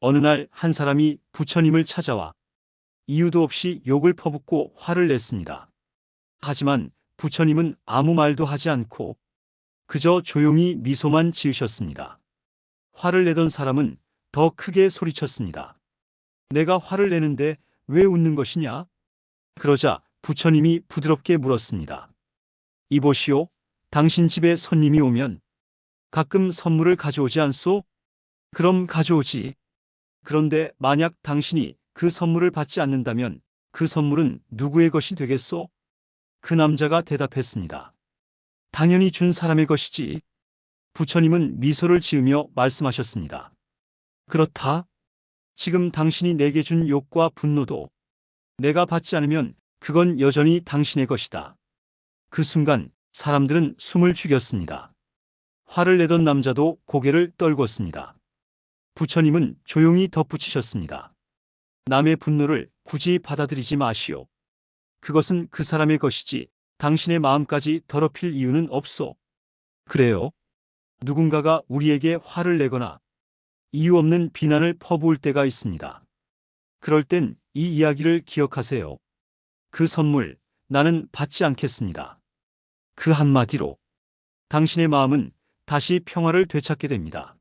어느 날 한 사람이 부처님을 찾아와 이유도 없이 욕을 퍼붓고 화를 냈습니다. 하지만 부처님은 아무 말도 하지 않고 그저 조용히 미소만 지으셨습니다. 화를 내던 사람은 더 크게 소리쳤습니다. 내가 화를 내는데 왜 웃는 것이냐? 그러자 부처님이 부드럽게 물었습니다. 이보시오, 당신 집에 손님이 오면 가끔 선물을 가져오지 않소? 그럼 가져오지. 그런데 만약 당신이 그 선물을 받지 않는다면 그 선물은 누구의 것이 되겠소? 그 남자가 대답했습니다. 당연히 준 사람의 것이지. 부처님은 미소를 지으며 말씀하셨습니다. 그렇다. 지금 당신이 내게 준 욕과 분노도 내가 받지 않으면 그건 여전히 당신의 것이다. 그 순간 사람들은 숨을 죽였습니다. 화를 내던 남자도 고개를 떨궜습니다. 부처님은 조용히 덧붙이셨습니다. 남의 분노를 굳이 받아들이지 마시오. 그것은 그 사람의 것이지 당신의 마음까지 더럽힐 이유는 없소. 그래요. 누군가가 우리에게 화를 내거나 이유 없는 비난을 퍼부을 때가 있습니다. 그럴 땐 이 이야기를 기억하세요. 그 선물 나는 받지 않겠습니다. 그 한마디로 당신의 마음은 다시 평화를 되찾게 됩니다.